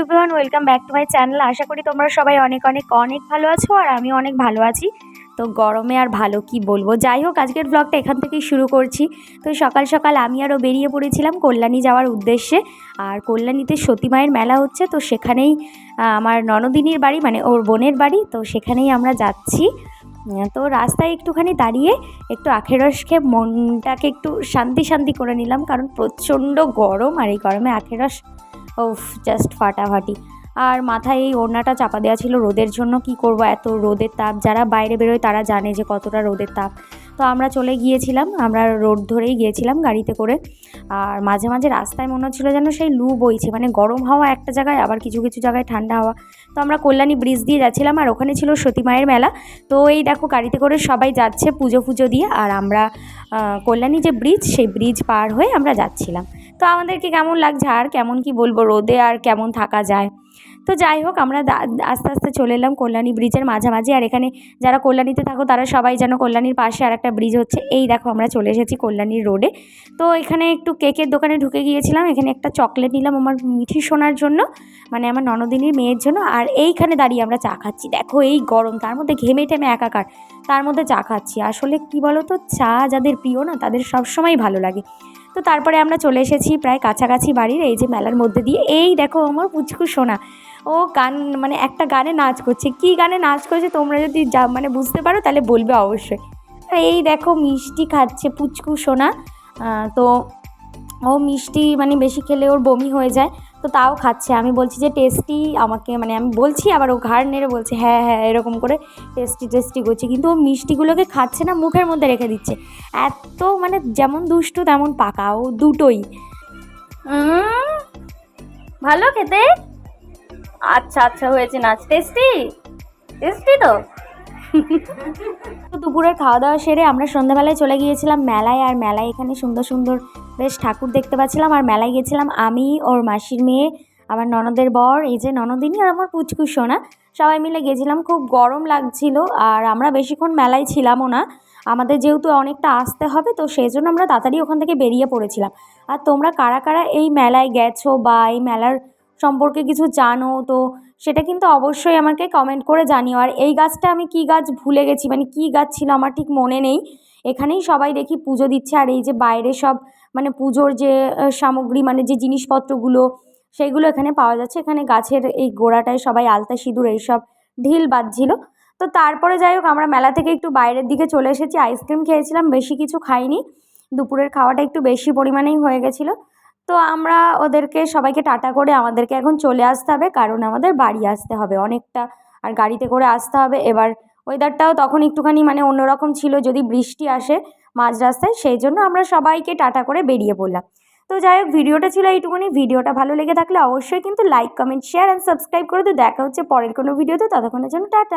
Everyone welcome back to my channel আশা করি তোমরা সবাই অনেক অনেক অনেক ভালো আছো আর আমি অনেক ভালো আছি। তো গরমে আর ভালো কি বলব? যাই হোক, আজকের ব্লগটা এখান থেকেই শুরু করছি। তো সকাল সকাল আমি আরও বেরিয়ে পড়েছিলাম কল্যাণী যাওয়ার উদ্দেশ্যে। আর কল্যাণীতে সতী মায়ের মেলা হচ্ছে, তো সেখানেই আমার ননদিনীর বাড়ি মানে ওর বোনের বাড়ি, তো সেখানেই আমরা যাচ্ছি। তো রাস্তায় একটুখানি দাঁড়িয়ে একটু আখের রস খেয়ে মনটাকে একটু শান্তি শান্তি করে নিলাম, কারণ প্রচণ্ড গরম আর এই গরমে আখের রস ওফ জাস্ট ফাটাফাটি। আর মাথায় এই ওড়নাটা চাপা দেওয়া ছিল রোদের জন্য, কি করব এত রোদের তাপ? যারা বাইরে বেরোয় তারা জানে যে কতটা রোদের তাপ। তো আমরা চলে গিয়েছিলাম, আমরা রোড ধরেই গিয়েছিলাম গাড়িতে করে। আর মাঝে মাঝে রাস্তায় মনে হচ্ছিল যেন সেই লু বইছে মানে গরম হাওয়া একটা জায়গায়, আবার কিছু কিছু জায়গায় ঠান্ডা হাওয়া। তো আমরা কল্যাণী ব্রিজ দিয়ে যাচ্ছিলাম, আর ওখানে ছিল সতী মায়ের মেলা। তো এই দেখো গাড়িতে করে সবাই যাচ্ছে পুজো ফুজো দিয়ে, আর আমরা কল্যাণী যে ব্রিজ সেই ব্রিজ পার হয়ে আমরা যাচ্ছিলাম। তো আমাদেরকে কেমন লাগছে? আর কেমন কি বলব রোদে আর কেমন থাকা যায়? তো যাই হোক, আমরা আস্তে আস্তে চলে এলাম কল্যাণী ব্রিজের মাঝামাঝি। আর এখানে যারা কল্যাণীতে থাকো, তারা সবাই যেন কল্যাণীর পাশে আর একটা ব্রিজ হচ্ছে। এই দেখো, আমরা চলে এসেছি কল্যাণীর রোডে। তো এখানে একটু কেকের দোকানে ঢুকে গিয়েছিলাম। এখানে একটা চকলেট নিলাম আমার মিঠি সোনার জন্য মানে আমার ননদিনীর মেয়ের জন্য। আর এইখানে দাঁড়িয়ে আমরা চা খাচ্ছি। দেখো এই গরম, তার মধ্যে ঘেমে টেমে একাকার, তার মধ্যে চা খাচ্ছি। আসলে কি বলো তো চা যাদের প্রিয় না, তাদের সবসময় ভালো লাগে। তো তারপরে আমরা চলে এসেছি প্রায় কাছাকাছি বাড়ির, এই যে মেলার মধ্যে দিয়ে। এই দেখো আমার পুচকু সোনা। ও গান মানে একটা গানে নাচ করছে। কি গানে নাচ করছে তোমরা যদি যা মানে বুঝতে পারো তাহলে বলবে অবশ্যই। আর এই দেখো মিষ্টি খাচ্ছে পুচকু সোনা। তো ও মিষ্টি মানে বেশি খেলে ওর বমি হয়ে যায়। তো তাও খাচ্ছে। আমি বলছি যে, টেস্টি আমাকে মানে আমি বলছি, আবার ও ঘাড় নেড়ে বলছে হ্যাঁ হ্যাঁ এরকম করে টেস্টি টেস্টি করছে। কিন্তু ও মিষ্টিগুলোকে খাচ্ছে না, মুখের মধ্যে রেখে দিচ্ছে। এত মানে যেমন দুষ্টু, তেমন পাকা। ও দুটোই। ভালো খেতে? আচ্ছা আচ্ছা হয়েছে নাচ। টেস্টি? টেস্টি তো? দুপুরের খাওয়া দাওয়া সেরে আমরা সন্ধ্যাবেলায় চলে গিয়েছিলাম মেলায়, আর মেলায় এখানে সুন্দর সুন্দর বেশ ঠাকুর দেখতে পাচ্ছিলাম। আর মেলায় গিয়েছিলাম আমি, ওর মাসির মেয়ে, আমার ননদের বর, এই যে ননদিনী আর আমার পুচকু সোনা। সবাই মিলে গেছিলাম, খুব গরম লাগছিল, আর আমরা বেশিক্ষণ মেলায় ছিলামও না। আমাদের যেহেতু অনেকটা আসতে হবে, তো সেই জন্য আমরা তাড়াতাড়ি ওখান থেকে বেরিয়ে পড়েছিলাম। আর তোমরা কারা কারা এই মেলায় গেছো বা এই মেলার সম্পর্কে কিছু জানো? তো সেটা কিন্তু অবশ্যই আমাকে কমেন্ট করে জানিও। আর এই গাছটা আমি কি গাছ ভুলে গেছি? মানে কি গাছ ছিল আমার ঠিক মনে নেই। এখানেই সবাই দেখি পুজো দিচ্ছে। আর এই যে বাইরে সব মানে পুজোর যে সামগ্রী মানে যে জিনিসপত্রগুলো সেইগুলো এখানে পাওয়া যাচ্ছে। এখানে গাছের এই গোড়াটায় সবাই আলতা সিঁদুর এইসব ঢিল বাজছিল তো তারপরে যাই হোক, আমরা মেলা থেকে একটু বাইরের দিকে চলে এসেছি। আইসক্রিম খেয়েছিলাম, বেশি কিছু খাইনি। দুপুরের খাওয়াটা একটু বেশি পরিমাণেই হয়ে গেছিল। তো আমরা ওদেরকে, সবাইকে টাটা করে আমাদেরকে এখন চলে আসতে হবে, কারণ আমাদের বাড়ি আসতে হবে অনেকটা, আর গাড়িতে করে আসতে হবে। এবার ওয়েদারটাও তখন একটুখানি মানে অন্যরকম ছিল, যদি বৃষ্টি আসে মাঝ রাস্তায়, সেই জন্য আমরা সবাইকে টাটা করে বেরিয়ে পড়লাম। তো যাই হোক, ভিডিওটা ছিল এইটুকুনি। ভিডিওটা ভালো লেগে থাকলে অবশ্যই কিন্তু like comment share and subscribe করে তো দেখা হচ্ছে পরের কোনো ভিডিওতে, ততক্ষণের জন্য টাটা।